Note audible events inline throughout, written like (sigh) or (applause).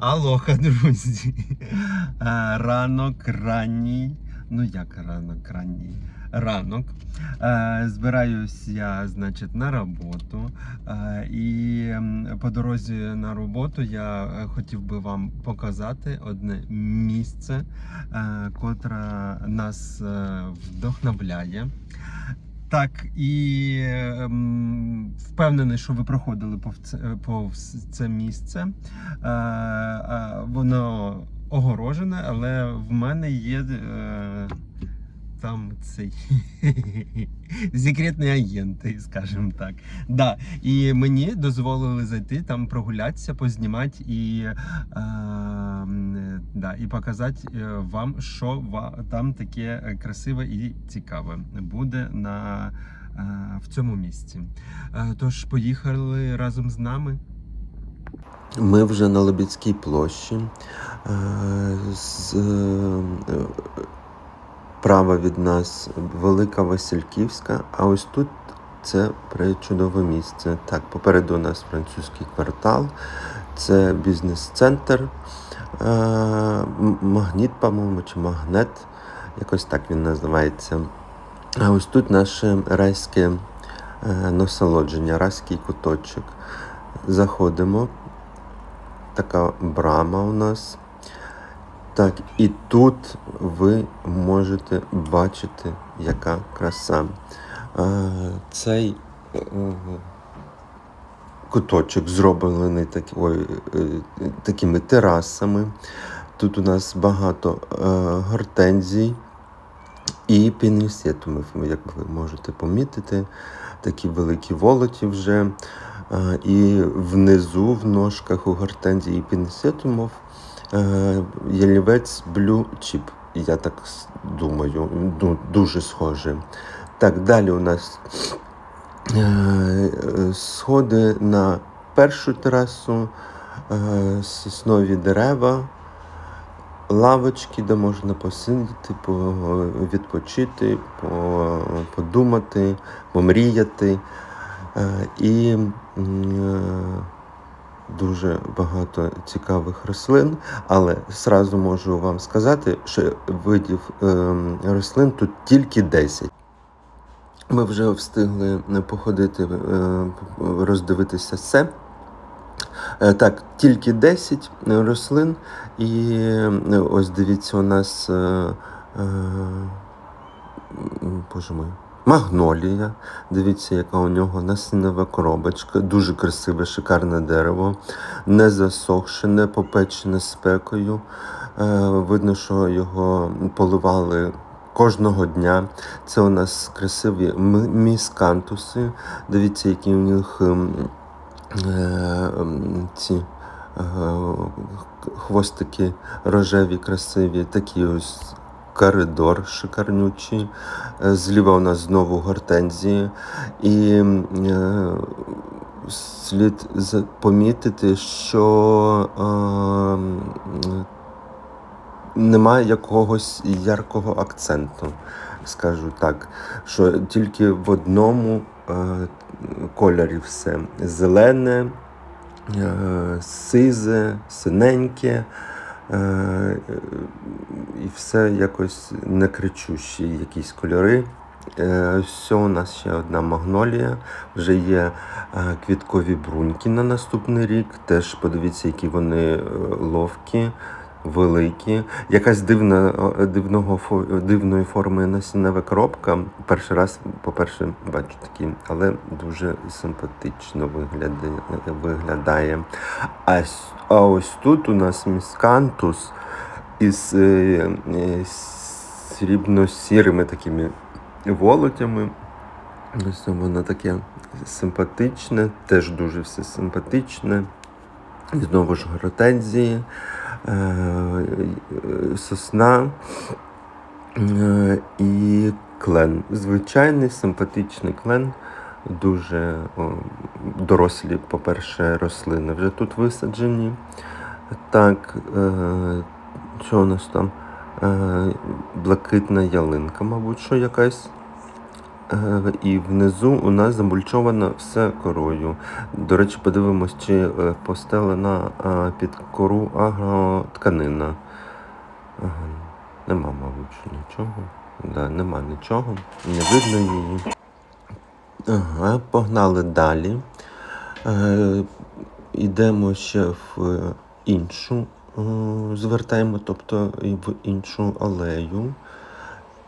Алоха, друзі. (laughs) Е, Ранок ранній. Ну як ранок ранній? Ранок. Е, Збираюсь я, значить, на роботу. Е, І по дорозі на роботу я хотів би вам показати одне місце, котре нас вдохновляє. Так, і ем, впевнений, що ви проходили повз це, повз це місце. Е, е, воно огорожене, але в мене є е, там цей (laughs) секретний агент, скажімо так. Да. І мені дозволили зайти там прогулятися, познімати і, е, да, і показати е, вам, що там таке красиве і цікаве буде на, е, в цьому місці. Е, Тож поїхали разом з нами. Ми вже на Лебідській площі. Е, З права від нас Велика Васильківська, а ось тут це пречудове місце. Так, попереду у нас французький квартал, це бізнес-центр, е, магніт, по-моєму, чи магнет, якось так він називається. А ось тут наше райське е, насолодження, райський куточок. Заходимо така брама у нас. Так, і тут ви можете бачити, яка краса. Цей е, куточок зроблений так, ой, е, такими терасами. Тут у нас багато е, гортензій і пінісетумів, як ви можете помітити, такі великі волоті вже. І внизу, в ножках у гортензії і пінсетумов, е, ялівець Blue Chip. Я так думаю, дуже схоже. Так, далі у нас е, е, сходи на першу терасу, е, соснові дерева, лавочки, де можна посидіти, відпочити, подумати, помріяти. Е, І е, дуже багато цікавих рослин, але зразу можу вам сказати, що видів е, рослин тут тільки 10. Ми вже встигли походити, е, роздивитися все. Е, Так, тільки 10 рослин, і е, ось дивіться, у нас, боже мой, магнолія. Дивіться, яка у нього насінова коробочка, дуже красиве, шикарне дерево, не засохше, не попечене спекою. Е, Видно, що його поливали. Кожного дня це у нас красиві міскантуси. Дивіться, які у них ем, е, ем, ці е, хвостики рожеві, красиві, такі ось коридор шикарнючий. Е, Зліва у нас знову гортензії. І е, слід помітити, що е, немає якогось яркого акценту, скажу так, що тільки в одному е, кольорі все зелене, е, сизе, синеньке. Е, і все якось не кричущі якісь кольори. Е, Все, у нас ще одна магнолія. Вже є е, квіткові бруньки на наступний рік. Теж подивіться, які вони е, ловкі, великі. Якась дивна, е, дивного, дивної форми насіннева коробка. Перший раз, по-перше, бачу такі, але дуже симпатично виглядає. виглядає. А, а ось тут у нас міскантус із е, е, срібно-сірими такими волотями. Ось воно таке симпатичне, теж дуже все симпатичне. І знову ж гортензії, е, е, сосна е, і клен. Звичайний симпатичний клен. Дуже дорослі, по-перше, рослини вже тут висаджені. Так, е, що у нас там? Е, блакитна ялинка, мабуть, що якась. Е, І внизу у нас замульчовано все корою. До речі, подивимось, чи е, постелена е, під кору агротканина. Нема, мабуть, нічого. Да, нема нічого, не видно її. Ага, погнали далі. Йдемо ще в іншу, звертаємо, тобто в іншу алею.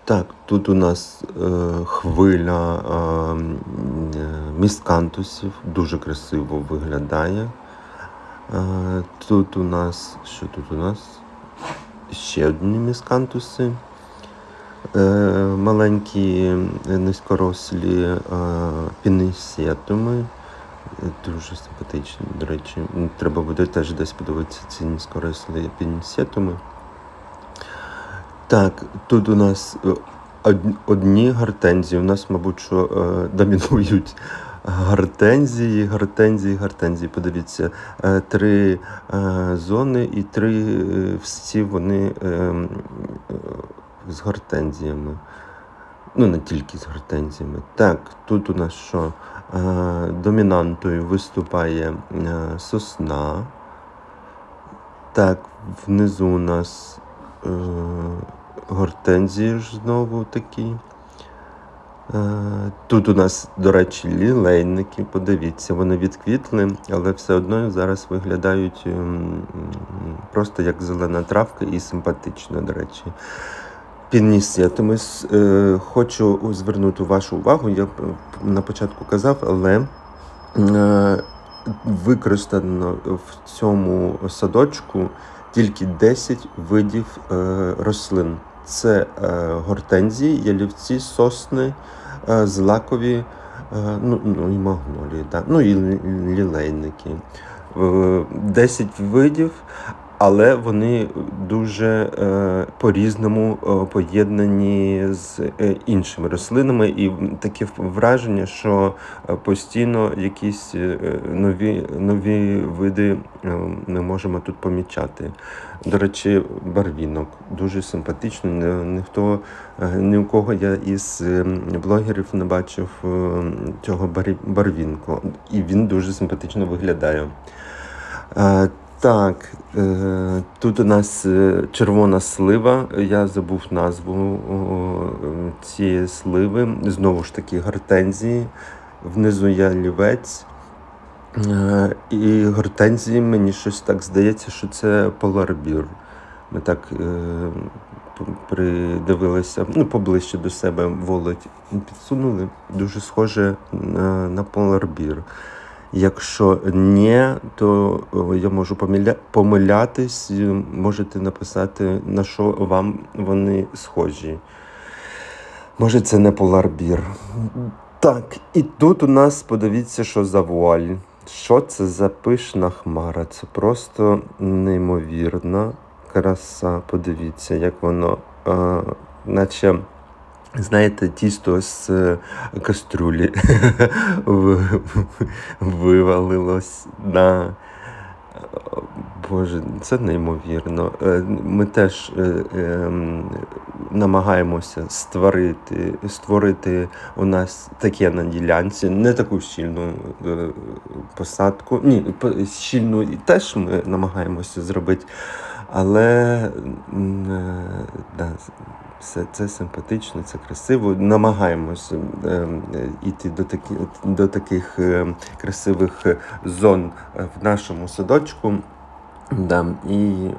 Так, тут у нас е, хвиля е, міскантусів, дуже красиво виглядає. Е, тут у нас, що тут у нас? Ще одні міскантуси. Е, маленькі е, низькорослі е, пінесетуми. Е, Дуже симпатичні, до речі. Треба буде теж десь подивитися ці низькорослі пінесетуми. Так, тут у нас е, одні гортензії. У нас, мабуть, що е, домінують гортензії, гортензії, гортензії. Подивіться, е, три зони і три всі вони з гортензіями. Ну, не тільки з гортензіями. Так, тут у нас що? Домінантою виступає сосна. Так, внизу у нас гортензії ж знову такі. Е, тут у нас, до речі, лілейники, подивіться, вони відквітли, але все одно зараз виглядають ем, просто як зелена травка і симпатично, до речі. Пінісетами е, хочу звернути вашу увагу. Я на початку казав, але е, використано в цьому садочку тільки 10 видів рослин. Це е, гортензії, ялівці, сосни, е, злакові, е, ну, ну і магнолії, да. ну і лілейники. Е, 10 видів, але вони дуже е, по-різному е, поєднані з е, іншими рослинами, і таке враження, що постійно якісь нові, нові види ми можемо тут помічати. До речі, барвінок дуже симпатично. Ні- Ніхто ні у кого я із блогерів не бачив цього барвінку, і він дуже симпатично виглядає. Так, е, тут у нас е, червона слива. Я забув назву е, цієї сливи. Знову ж таки, гортензії. Внизу є лівець. І гортензії мені щось так здається, що це поларбір. Ми так придивилися ну, поближче до себе володь підсунули. Дуже схоже на поларбір. Якщо ні, то я можу помиля... помилятись. і Можете написати, на що вам вони схожі. Може, це не поларбір. Так, і тут у нас подивіться, що за вуаль. Що це за пишна хмара? Це просто неймовірна краса. Подивіться, як воно, е, наче, знаєте, тісто з е, каструлі (laughs) вивалилось на. Боже, це неймовірно. Е, Ми теж е, ем, намагаємося створити, створити у нас таке на ділянці, не таку щільну посадку. Ні, щільну теж ми намагаємося зробити, але е, да, все це симпатично, це красиво. Намагаємося е, йти до, такі, до таких е, красивих зон в нашому садочку. Да, і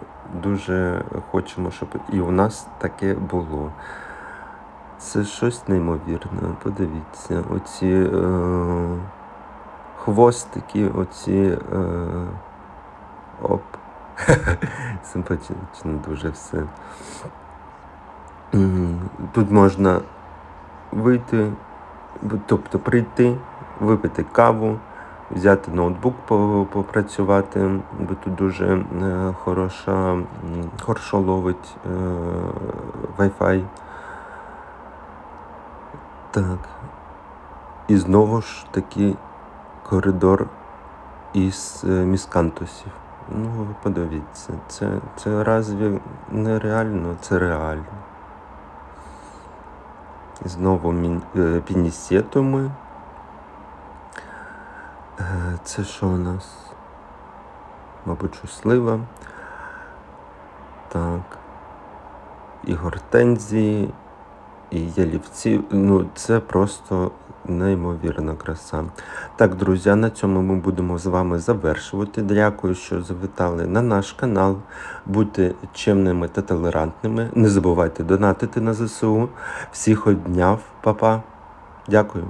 дуже хочемо, щоб і у нас таке було. Це щось неймовірне. Подивіться, оці е, хвостики, оці е, оп. Симпатично дуже все. Тут можна вийти, тобто прийти, випити каву, взяти ноутбук попрацювати, бо тут дуже е, хороша, хорошо ловить е, Wi-Fi. Так. І знову ж таки коридор із е, міскантусів. Ну, подивіться, це, це разві нереально, це реально. Знову е, пінісетуми. Е, Це що у нас? Мабуть, що слива. Так. І гортензії, і ялівці. Ну, це просто неймовірна краса. Так, друзі, на цьому ми будемо з вами завершувати. Дякую, що завітали на наш канал. Будьте чемними та толерантними. Не забувайте донатити на ЗСУ. Всіх обняв, папа. Дякую.